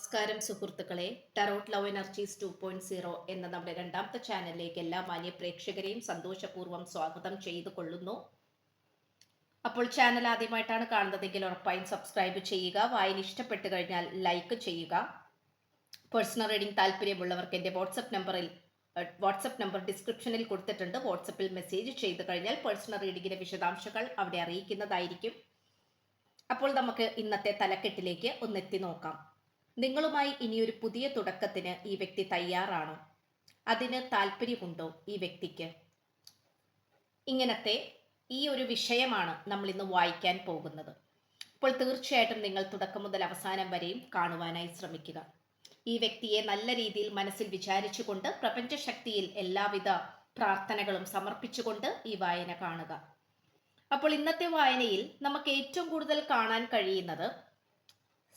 നമസ്കാരം സുഹൃത്തുക്കളെ. Tarot love energies two point zero എന്ന നമ്മുടെ രണ്ടാമത്തെ ചാനലിലേക്ക് എല്ലാ മാന്യ പ്രേക്ഷകരെയും സന്തോഷപൂർവം സ്വാഗതം ചെയ്തു കൊള്ളുന്നു. അപ്പോൾ ചാനൽ ആദ്യമായിട്ടാണ് കാണുന്നതെങ്കിൽ ഉറപ്പായും സബ്സ്ക്രൈബ് ചെയ്യുക. വായന ഇഷ്ടപ്പെട്ടു കഴിഞ്ഞാൽ ലൈക്ക് ചെയ്യുക. പേഴ്സണൽ റീഡിംഗ് താല്പര്യമുള്ളവർക്ക് എന്റെ വാട്സപ്പ് നമ്പറിൽ വാട്സപ്പ് നമ്പർ ഡിസ്ക്രിപ്ഷനിൽ കൊടുത്തിട്ടുണ്ട്. വാട്സപ്പിൽ മെസ്സേജ് ചെയ്തു കഴിഞ്ഞാൽ പേഴ്സണൽ റീഡിങ്ങിന്റെ വിശദാംശങ്ങൾ അവിടെ അറിയിക്കുന്നതായിരിക്കും. അപ്പോൾ നമുക്ക് ഇന്നത്തെ തലക്കെട്ടിലേക്ക് ഒന്നെത്തി നോക്കാം. നിങ്ങളുമായി ഇനിയൊരു പുതിയ തുടക്കത്തിന് ഈ വ്യക്തി തയ്യാറാണോ. അതിന് താല്പര്യമുണ്ടോ ഈ വ്യക്തിക്ക്? ഇങ്ങനത്തെ ഈ ഒരു വിഷയമാണ് നമ്മൾ ഇന്ന് വായിക്കാൻ പോകുന്നത്. അപ്പോൾ തീർച്ചയായിട്ടും നിങ്ങൾ തുടക്കം മുതൽ അവസാനം വരെയും കാണുവാനായി ശ്രമിക്കുക. ഈ വ്യക്തിയെ നല്ല രീതിയിൽ മനസ്സിൽ വിചാരിച്ചുകൊണ്ട് പ്രപഞ്ചശക്തിയിൽ എല്ലാവിധ പ്രാർത്ഥനകളും സമർപ്പിച്ചുകൊണ്ട് ഈ വായന കാണുക. അപ്പോൾ ഇന്നത്തെ വായനയിൽ നമുക്ക് ഏറ്റവും കൂടുതൽ കാണാൻ കഴിയുന്നത്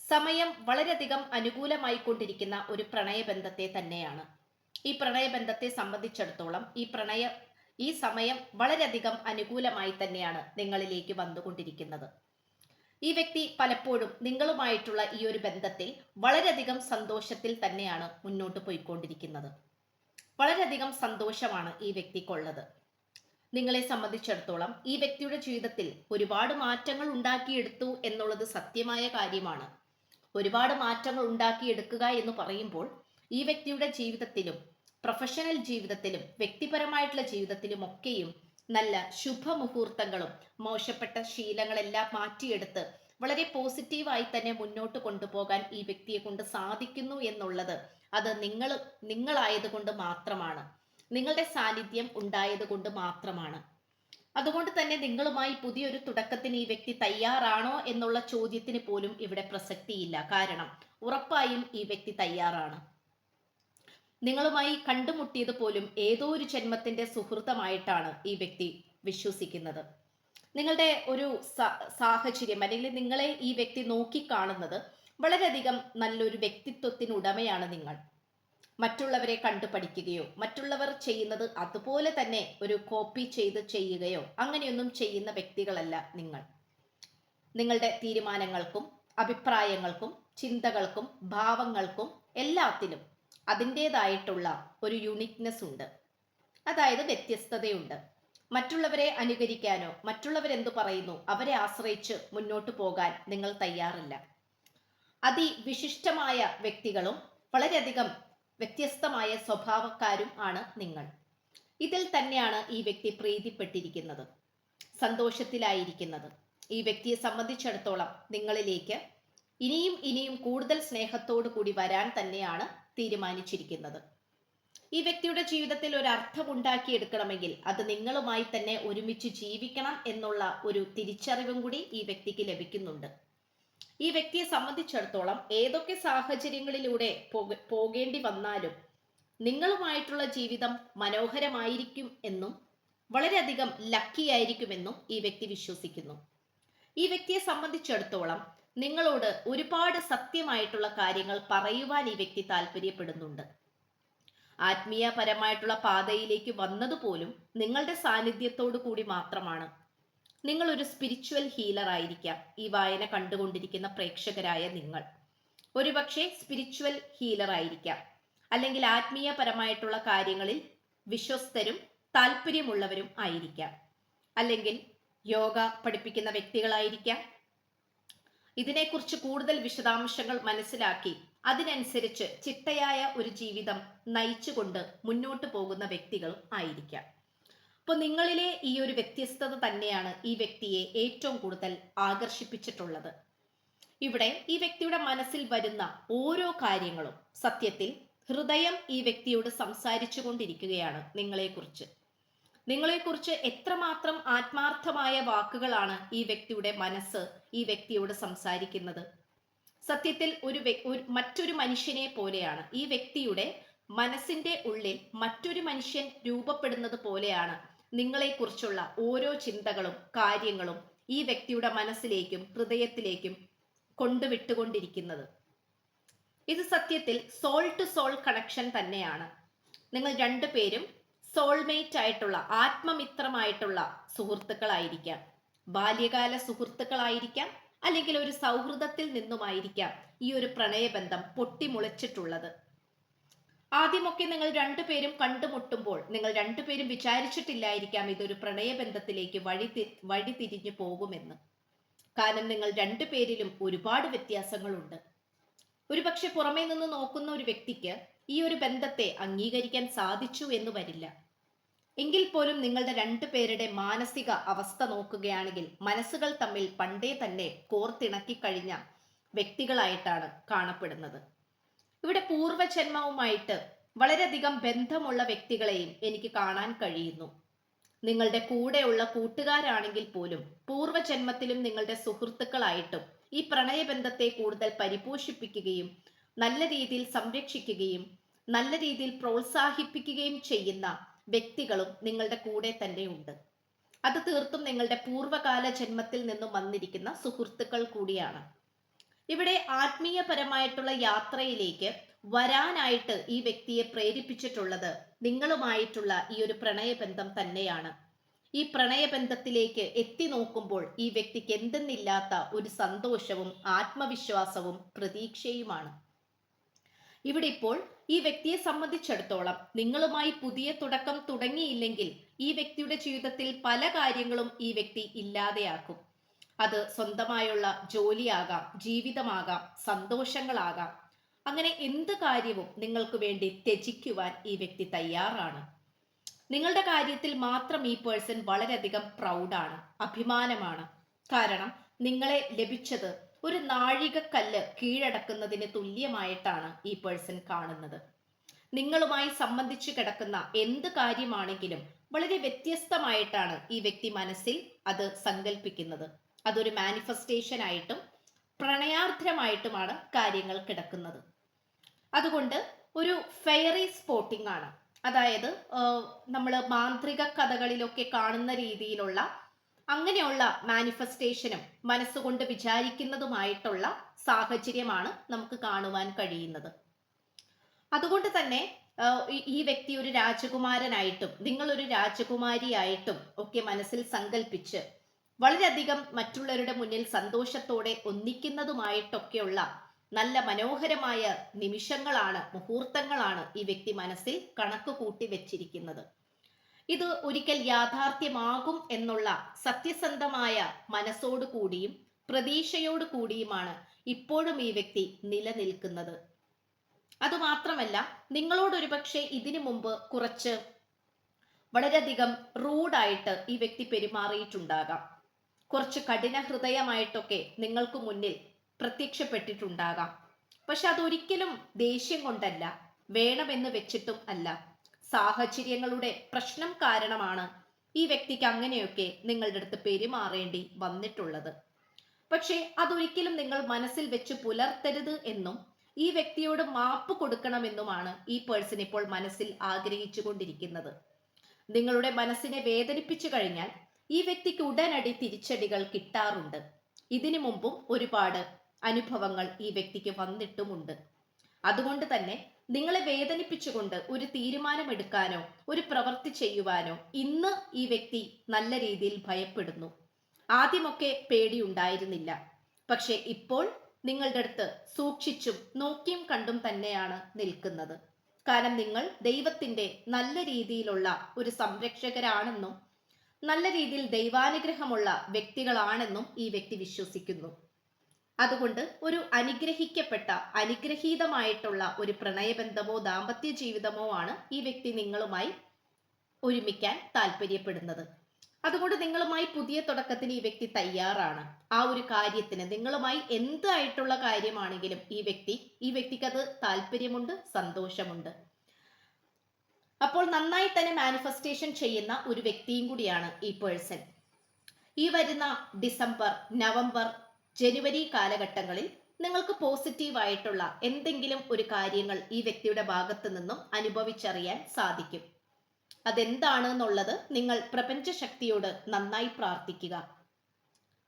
സമയം വളരെയധികം അനുകൂലമായി കൊണ്ടിരിക്കുന്ന ഒരു പ്രണയബന്ധത്തെ തന്നെയാണ്. ഈ പ്രണയബന്ധത്തെ സംബന്ധിച്ചിടത്തോളം ഈ പ്രണയ ഈ സമയം വളരെയധികം അനുകൂലമായി തന്നെയാണ് നിങ്ങളിലേക്ക് വന്നുകൊണ്ടിരിക്കുന്നത്. ഈ വ്യക്തി പലപ്പോഴും നിങ്ങളുമായിട്ടുള്ള ഈ ഒരു ബന്ധത്തിൽ വളരെയധികം സന്തോഷത്തിൽ തന്നെയാണ് മുന്നോട്ട് പോയിക്കൊണ്ടിരിക്കുന്നത്. വളരെയധികം സന്തോഷമാണ് ഈ വ്യക്തിക്കുള്ളത്. നിങ്ങളെ സംബന്ധിച്ചിടത്തോളം ഈ വ്യക്തിയുടെ ജീവിതത്തിൽ ഒരുപാട് മാറ്റങ്ങൾ ഉണ്ടാക്കിയെടുത്തു എന്നുള്ളത് സത്യമായ കാര്യമാണ്. ഒരുപാട് മാറ്റങ്ങൾ ഉണ്ടാക്കിയെടുക്കുക എന്ന് പറയുമ്പോൾ ഈ വ്യക്തിയുടെ ജീവിതത്തിലും പ്രൊഫഷണൽ ജീവിതത്തിലും വ്യക്തിപരമായിട്ടുള്ള ജീവിതത്തിലും ഒക്കെയും നല്ല ശുഭമുഹൂർത്തങ്ങളും മോശപ്പെട്ട ശീലങ്ങളെല്ലാം മാറ്റിയെടുത്ത് വളരെ പോസിറ്റീവായി തന്നെ മുന്നോട്ട് കൊണ്ടുപോകാൻ ഈ വ്യക്തിയെ കൊണ്ട് സാധിക്കുന്നു എന്നുള്ളത് അത് നിങ്ങൾ നിങ്ങളായതുകൊണ്ട് മാത്രമാണ്. നിങ്ങളുടെ സാന്നിധ്യം ഉണ്ടായത് കൊണ്ട് മാത്രമാണ്. അതുകൊണ്ട് തന്നെ നിങ്ങളുമായി പുതിയൊരു തുടക്കത്തിന് ഈ വ്യക്തി തയ്യാറാണോ എന്നുള്ള ചോദ്യത്തിന് പോലും ഇവിടെ പ്രസക്തിയില്ല. കാരണം ഉറപ്പായും ഈ വ്യക്തി തയ്യാറാണ്. നിങ്ങളുമായി കണ്ടുമുട്ടിയത് പോലും ഏതോ ഒരു ജന്മത്തിന്റെ സുഹൃത്തമായിട്ടാണ് ഈ വ്യക്തി വിശ്വസിക്കുന്നത്. നിങ്ങളുടെ ഒരു സാഹചര്യം അല്ലെങ്കിൽ നിങ്ങളെ ഈ വ്യക്തി നോക്കിക്കാണുന്നത് വളരെയധികം നല്ലൊരു വ്യക്തിത്വത്തിന് ഉടമയാണ് നിങ്ങൾ. മറ്റുള്ളവരെ കണ്ടു പഠിക്കുകയോ മറ്റുള്ളവർ ചെയ്യുന്നത് അതുപോലെ തന്നെ ഒരു കോപ്പി ചെയ്ത് ചെയ്യുകയോ അങ്ങനെയൊന്നും ചെയ്യുന്ന വ്യക്തികളല്ല നിങ്ങൾ. നിങ്ങളുടെ തീരുമാനങ്ങൾക്കും അഭിപ്രായങ്ങൾക്കും ചിന്തകൾക്കും ഭാവങ്ങൾക്കും എല്ലാത്തിനും അതിന്റെതായിട്ടുള്ള ഒരു യുണിക്നെസ് ഉണ്ട്. അതായത് വ്യത്യസ്തതയുണ്ട്. മറ്റുള്ളവരെ അനുകരിക്കാനോ മറ്റുള്ളവരെന്തു പറയുന്നു അവരെ ആശ്രയിച്ച് മുന്നോട്ട് പോകാൻ നിങ്ങൾ തയ്യാറില്ല. അതിവിശിഷ്ടമായ വ്യക്തികളും വളരെയധികം വ്യത്യസ്തമായ സ്വഭാവക്കാരും ആണ് നിങ്ങൾ. ഇതിൽ തന്നെയാണ് ഈ വ്യക്തി പ്രീതിപ്പെട്ടിരിക്കുന്നത്. സന്തോഷത്തിലായിരിക്കുന്നത്. ഈ വ്യക്തിയെ സംബന്ധിച്ചിടത്തോളം നിങ്ങളിലേക്ക് ഇനിയും ഇനിയും കൂടുതൽ സ്നേഹത്തോടു കൂടി വരാൻ തന്നെയാണ് തീരുമാനിച്ചിരിക്കുന്നത്. ഈ വ്യക്തിയുടെ ജീവിതത്തിൽ ഒരു അർത്ഥം ഉണ്ടാക്കിയെടുക്കണമെങ്കിൽ അത് നിങ്ങളുമായി തന്നെ ഒരുമിച്ച് ജീവിക്കണം എന്നുള്ള ഒരു തിരിച്ചറിവും കൂടി ഈ വ്യക്തിക്ക് ലഭിക്കുന്നുണ്ട്. ഈ വ്യക്തിയെ സംബന്ധിച്ചിടത്തോളം ഏതൊക്കെ സാഹചര്യങ്ങളിലൂടെ പോകേണ്ടി വന്നാലും നിങ്ങളുമായിട്ടുള്ള ജീവിതം മനോഹരമായിരിക്കും എന്നും വളരെയധികം ലക്കി ആയിരിക്കുമെന്നും ഈ വ്യക്തി വിശ്വസിക്കുന്നു. ഈ വ്യക്തിയെ സംബന്ധിച്ചിടത്തോളം നിങ്ങളോട് ഒരുപാട് സത്യമായിട്ടുള്ള കാര്യങ്ങൾ പറയുവാൻ ഈ വ്യക്തി താല്പര്യപ്പെടുന്നുണ്ട്. ആത്മീയപരമായിട്ടുള്ള പാതയിലേക്ക് വന്നതുപോലും നിങ്ങളുടെ സാന്നിധ്യത്തോടു കൂടി മാത്രമാണ്. നിങ്ങൾ ഒരു സ്പിരിച്വൽ ഹീലർ ആയിരിക്കാം. ഈ വായന കണ്ടുകൊണ്ടിരിക്കുന്ന പ്രേക്ഷകരായ നിങ്ങൾ. ഒരുപക്ഷെ സ്പിരിച്വൽ ഹീലർ ആയിരിക്കാം. അല്ലെങ്കിൽ ആത്മീയപരമായിട്ടുള്ള കാര്യങ്ങളിൽ വിശ്വസ്തരും താല്പര്യമുള്ളവരും ആയിരിക്കാം. അല്ലെങ്കിൽ യോഗ പഠിപ്പിക്കുന്ന വ്യക്തികളായിരിക്കാം. ഇതിനെക്കുറിച്ച് കൂടുതൽ വിശദാംശങ്ങൾ മനസ്സിലാക്കി അതിനനുസരിച്ച് ചിട്ടയായ ഒരു ജീവിതം നയിച്ചുകൊണ്ട് മുന്നോട്ട് പോകുന്ന വ്യക്തികളും ആയിരിക്കാം. അപ്പോൾ നിങ്ങളിലെ ഈ ഒരു വ്യത്യസ്തത തന്നെയാണ് ഈ വ്യക്തിയെ ഏറ്റവും കൂടുതൽ ആകർഷിപ്പിച്ചിട്ടുള്ളത്. ഇവിടെ ഈ വ്യക്തിയുടെ മനസ്സിൽ വരുന്ന ഓരോ കാര്യങ്ങളും സത്യത്തിൽ ഹൃദയം ഈ വ്യക്തിയോട് സംസാരിച്ചു കൊണ്ടിരിക്കുകയാണ് നിങ്ങളെക്കുറിച്ച്. നിങ്ങളെക്കുറിച്ച് എത്രമാത്രം ആത്മാർത്ഥമായ വാക്കുകളാണ് ഈ വ്യക്തിയുടെ മനസ്സ് ഈ വ്യക്തിയോട് സംസാരിക്കുന്നത്? സത്യത്തിൽ ഒരു മറ്റൊരു മനുഷ്യനെ പോലെയാണ്. ഈ വ്യക്തിയുടെ മനസ്സിന്റെ ഉള്ളിൽ മറ്റൊരു മനുഷ്യൻ രൂപപ്പെടുന്നത് പോലെയാണ് നിങ്ങളെക്കുറിച്ചുള്ള ഓരോ ചിന്തകളും കാര്യങ്ങളും ഈ വ്യക്തിയുടെ മനസ്സിലേക്കും ഹൃദയത്തിലേക്കും കൊണ്ടുവിട്ടുകൊണ്ടിരിക്കുന്നത്. ഇത് സത്യത്തിൽ സോൾ ടു സോൾ കണക്ഷൻ തന്നെയാണ്. നിങ്ങൾ രണ്ടുപേരും സോൾമേറ്റ് ആയിട്ടുള്ള ആത്മമിത്രമായിട്ടുള്ള സുഹൃത്തുക്കളായിരിക്കാം. ബാല്യകാല സുഹൃത്തുക്കളായിരിക്കാം അല്ലെങ്കിൽ ഒരു സൗഹൃദത്തിൽ നിന്നുമായിരിക്കാം ഈ ഒരു പ്രണയബന്ധം പൊട്ടിമുളച്ചിട്ടുള്ളത്. ആദ്യമൊക്കെ നിങ്ങൾ രണ്ടുപേരും കണ്ടുമുട്ടുമ്പോൾ നിങ്ങൾ രണ്ടുപേരും വിചാരിച്ചിട്ടില്ലായിരിക്കാം ഇതൊരു പ്രണയബന്ധത്തിലേക്ക് വഴി വഴി തിരിഞ്ഞു പോകുമെന്ന്. കാരണം നിങ്ങൾ രണ്ടുപേരിലും ഒരുപാട് വ്യത്യാസങ്ങളുണ്ട്. ഒരുപക്ഷെ പുറമേ നിന്ന് നോക്കുന്ന ഒരു വ്യക്തിക്ക് ഈ ഒരു ബന്ധത്തെ അംഗീകരിക്കാൻ സാധിച്ചു എന്ന് വരില്ല. എങ്കിൽ പോലും നിങ്ങളുടെ രണ്ടുപേരുടെ മാനസിക അവസ്ഥ നോക്കുകയാണെങ്കിൽ മനസ്സുകൾ തമ്മിൽ പണ്ടേ തന്നെ കോർത്തിണക്കി കഴിഞ്ഞ വ്യക്തികളായിട്ടാണ് കാണപ്പെടുന്നത്. ഇവിടെ പൂർവജന്മവുമായിട്ട് വളരെയധികം ബന്ധമുള്ള വ്യക്തികളെയും എനിക്ക് കാണാൻ കഴിയുന്നു. നിങ്ങളുടെ കൂടെയുള്ള കൂട്ടുകാരാണെങ്കിൽ പോലും പൂർവജന്മത്തിലും നിങ്ങളുടെ സുഹൃത്തുക്കളായിട്ടും ഈ പ്രണയബന്ധത്തെ കൂടുതൽ പരിപോഷിപ്പിക്കുകയും നല്ല രീതിയിൽ സംരക്ഷിക്കുകയും നല്ല രീതിയിൽ പ്രോത്സാഹിപ്പിക്കുകയും ചെയ്യുന്ന വ്യക്തികളും നിങ്ങളുടെ കൂടെ തന്നെയുണ്ട് അത് തീർത്തും നിങ്ങളുടെ പൂർവകാല ജന്മത്തിൽ നിന്നും വന്നിരിക്കുന്ന സുഹൃത്തുക്കൾ കൂടിയാണ്. ഇവിടെ ആത്മീയപരമായിട്ടുള്ള യാത്രയിലേക്ക് വരാനായിട്ട് ഈ വ്യക്തിയെ പ്രേരിപ്പിച്ചിട്ടുള്ളത് നിങ്ങളുമായിട്ടുള്ള ഈ ഒരു പ്രണയബന്ധം തന്നെയാണ്. ഈ പ്രണയബന്ധത്തിലേക്ക് എത്തി നോക്കുമ്പോൾ ഈ വ്യക്തിക്ക് എന്തെന്നില്ലാത്ത ഒരു സന്തോഷവും ആത്മവിശ്വാസവും പ്രതീക്ഷയുമാണ്. ഇവിടെ ഇപ്പോൾ ഈ വ്യക്തിയെ സംബന്ധിച്ചിടത്തോളം നിങ്ങളുമായി പുതിയ തുടക്കം തുടങ്ങിയില്ലെങ്കിൽ ഈ വ്യക്തിയുടെ ജീവിതത്തിൽ പല കാര്യങ്ങളും ഈ വ്യക്തി ഇല്ലാതെയാക്കും. അത് സ്വന്തമായുള്ള ജോലിയാകാം ജീവിതമാകാം സന്തോഷങ്ങളാകാം. അങ്ങനെ എന്ത് കാര്യവും നിങ്ങൾക്ക് വേണ്ടി ത്യജിക്കുവാൻ ഈ വ്യക്തി തയ്യാറാണ്. നിങ്ങളുടെ കാര്യത്തിൽ മാത്രം ഈ പേഴ്സൺ വളരെയധികം പ്രൗഡാണ് അഭിമാനമാണ്. കാരണം നിങ്ങളെ ലഭിച്ചത് ഒരു നാഴികക്കല്ല് കീഴടക്കുന്നതിന് തുല്യമായിട്ടാണ് ഈ പേഴ്സൺ കാണുന്നത്. നിങ്ങളുമായി സംബന്ധിച്ചു കിടക്കുന്ന എന്ത് കാര്യമാണെങ്കിലും വളരെ വ്യത്യസ്തമായിട്ടാണ് ഈ വ്യക്തി മനസ്സിൽ അത് സങ്കല്പിക്കുന്നത് അതൊരു മാനിഫെസ്റ്റേഷൻ ആയിട്ടും പ്രണയാർദ്രമായിട്ടുമാണ് കാര്യങ്ങൾ കിടക്കുന്നത്. അതുകൊണ്ട് ഒരു ഫെയറി സ്പോട്ടിംഗ് ആണ്. അതായത് നമ്മൾ മാന്ത്രിക കഥകളിലൊക്കെ കാണുന്ന രീതിയിലുള്ള അങ്ങനെയുള്ള മാനിഫെസ്റ്റേഷനും മനസ്സുകൊണ്ട് വിചാരിക്കുന്നതുമായിട്ടുള്ള സാഹചര്യമാണ് നമുക്ക് കാണുവാൻ കഴിയുന്നത്. അതുകൊണ്ട് തന്നെ ഈ വ്യക്തി ഒരു രാജകുമാരനായിട്ടും നിങ്ങളൊരു രാജകുമാരിയായിട്ടും ഒക്കെ മനസ്സിൽ സങ്കല്പിച്ച് വളരെയധികം മറ്റുള്ളവരുടെ മുന്നിൽ സന്തോഷത്തോടെ ഒന്നിക്കുന്നതുമായിട്ടൊക്കെയുള്ള നല്ല മനോഹരമായ നിമിഷങ്ങളാണ് മുഹൂർത്തങ്ങളാണ് ഈ വ്യക്തി മനസ്സിൽ കണക്ക് കൂട്ടി വെച്ചിരിക്കുന്നത്. ഇത് ഒരിക്കൽ യാഥാർത്ഥ്യമാകും എന്നുള്ള സത്യസന്ധമായ മനസ്സോടു കൂടിയും പ്രതീക്ഷയോടു കൂടിയുമാണ് ഇപ്പോഴും ഈ വ്യക്തി നിലനിൽക്കുന്നത്. അതുമാത്രമല്ല നിങ്ങളോടൊരു പക്ഷേ ഇതിനു മുമ്പ് കുറച്ച് വളരെയധികം റൂഡായിട്ട് ഈ വ്യക്തി പെരുമാറിയിട്ടുണ്ടാകാം. കുറച്ച് കഠിന ഹൃദയമായിട്ടൊക്കെ നിങ്ങൾക്ക് മുന്നിൽ പ്രത്യക്ഷപ്പെട്ടിട്ടുണ്ടാകാം. പക്ഷെ അതൊരിക്കലും ദേഷ്യം കൊണ്ടല്ല വേണമെന്ന് വെച്ചിട്ടും അല്ല. സാഹചര്യങ്ങളുടെ പ്രശ്നം കാരണമാണ് ഈ വ്യക്തിക്ക് അങ്ങനെയൊക്കെ നിങ്ങളുടെ അടുത്ത് പെരുമാറേണ്ടി വന്നിട്ടുള്ളത്. പക്ഷേ അതൊരിക്കലും നിങ്ങൾ മനസ്സിൽ വെച്ച് പുലർത്തരുത് എന്നും ഈ വ്യക്തിയോട് മാപ്പ് കൊടുക്കണമെന്നുമാണ് ഈ പേഴ്സൺ ഇപ്പോൾ മനസ്സിൽ ആഗ്രഹിച്ചു കൊണ്ടിരിക്കുന്നത് നിങ്ങളുടെ മനസ്സിനെ വേദനിപ്പിച്ചു കഴിഞ്ഞാൽ ഈ വ്യക്തിക്ക് ഉടനടി തിരിച്ചടികൾ കിട്ടാറുണ്ട്. ഇതിനു മുമ്പും ഒരുപാട് അനുഭവങ്ങൾ ഈ വ്യക്തിക്ക് വന്നിട്ടുമുണ്ട്. അതുകൊണ്ട് തന്നെ നിങ്ങളെ വേദനിപ്പിച്ചുകൊണ്ട് ഒരു തീരുമാനമെടുക്കാനോ ഒരു പ്രവൃത്തി ചെയ്യുവാനോ ഇന്ന് ഈ വ്യക്തി നല്ല രീതിയിൽ ഭയപ്പെടുന്നു. ആദ്യമൊക്കെ പേടിയുണ്ടായിരുന്നില്ല. പക്ഷെ ഇപ്പോൾ നിങ്ങളുടെ അടുത്ത് സൂക്ഷിച്ചും നോക്കിയും കണ്ടും തന്നെയാണ് നിൽക്കുന്നത്. കാരണം നിങ്ങൾ ദൈവത്തിന്റെ നല്ല രീതിയിലുള്ള ഒരു സംരക്ഷകരാണെന്നും നല്ല രീതിയിൽ ദൈവാനുഗ്രഹമുള്ള വ്യക്തികളാണെന്നും ഈ വ്യക്തി വിശ്വസിക്കുന്നു. അതുകൊണ്ട് ഒരു അനുഗ്രഹിക്കപ്പെട്ട അനുഗ്രഹീതമായിട്ടുള്ള ഒരു പ്രണയബന്ധമോ ദാമ്പത്യ ജീവിതമോ ആണ് ഈ വ്യക്തി നിങ്ങളുമായി ഒരുമിക്കാൻ താല്പര്യപ്പെടുന്നത്. അതുകൊണ്ട് നിങ്ങളുമായി പുതിയ തുടക്കത്തിന് ഈ വ്യക്തി തയ്യാറാണ്. ആ ഒരു കാര്യത്തിന് നിങ്ങളുമായി എന്തായിട്ടുള്ള കാര്യമാണെങ്കിലും ഈ വ്യക്തി ഈ വ്യക്തിക്ക് അത് താല്പര്യമുണ്ട് സന്തോഷമുണ്ട്. അപ്പോൾ നന്നായി തന്നെ മാനിഫെസ്റ്റേഷൻ ചെയ്യുന്ന ഒരു വ്യക്തിയും കൂടിയാണ് ഈ പേഴ്സൺ ഈ വരുന്ന ഡിസംബർ നവംബർ ജനുവരി കാലഘട്ടങ്ങളിൽ നിങ്ങൾക്ക് പോസിറ്റീവായിട്ടുള്ള എന്തെങ്കിലും ഒരു കാര്യങ്ങൾ ഈ വ്യക്തിയുടെ ഭാഗത്തു നിന്നും അനുഭവിച്ചറിയാൻ സാധിക്കും. അതെന്താണ് എന്നുള്ളത് നിങ്ങൾ പ്രപഞ്ച ശക്തിയോട് നന്നായി പ്രാർത്ഥിക്കുക.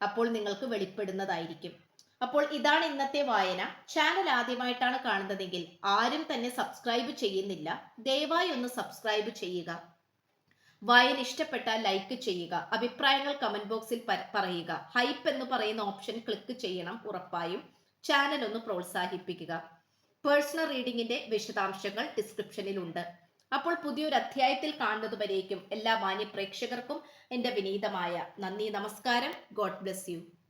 അപ്പോൾ നിങ്ങൾക്ക് വെളിപ്പെടുന്നതായിരിക്കും. അപ്പോൾ ഇതാണ് ഇന്നത്തെ വായന. ചാനൽ ആദ്യമായിട്ടാണ് കാണുന്നതെങ്കിൽ ആരും തന്നെ സബ്സ്ക്രൈബ് ചെയ്യുന്നില്ല. ദയവായി ഒന്ന് സബ്സ്ക്രൈബ് ചെയ്യുക. വായന ഇഷ്ടപ്പെട്ട ലൈക്ക് ചെയ്യുക. അഭിപ്രായങ്ങൾ കമന്റ് ബോക്സിൽ പറയുക. ഹൈപ്പ് എന്ന് പറയുന്ന ഓപ്ഷൻ ക്ലിക്ക് ചെയ്യണം ഉറപ്പായും. ചാനൽ ഒന്ന് പ്രോത്സാഹിപ്പിക്കുക. പേഴ്സണൽ റീഡിംഗിന്റെ വിശദാംശങ്ങൾ ഡിസ്ക്രിപ്ഷനിൽ ഉണ്ട്. അപ്പോൾ പുതിയൊരു അധ്യായത്തിൽ കാണുന്നതുവരേക്കും എല്ലാ മാന്യ പ്രേക്ഷകർക്കും എന്റെ വിനീതമായ നന്ദി നമസ്കാരം. God bless you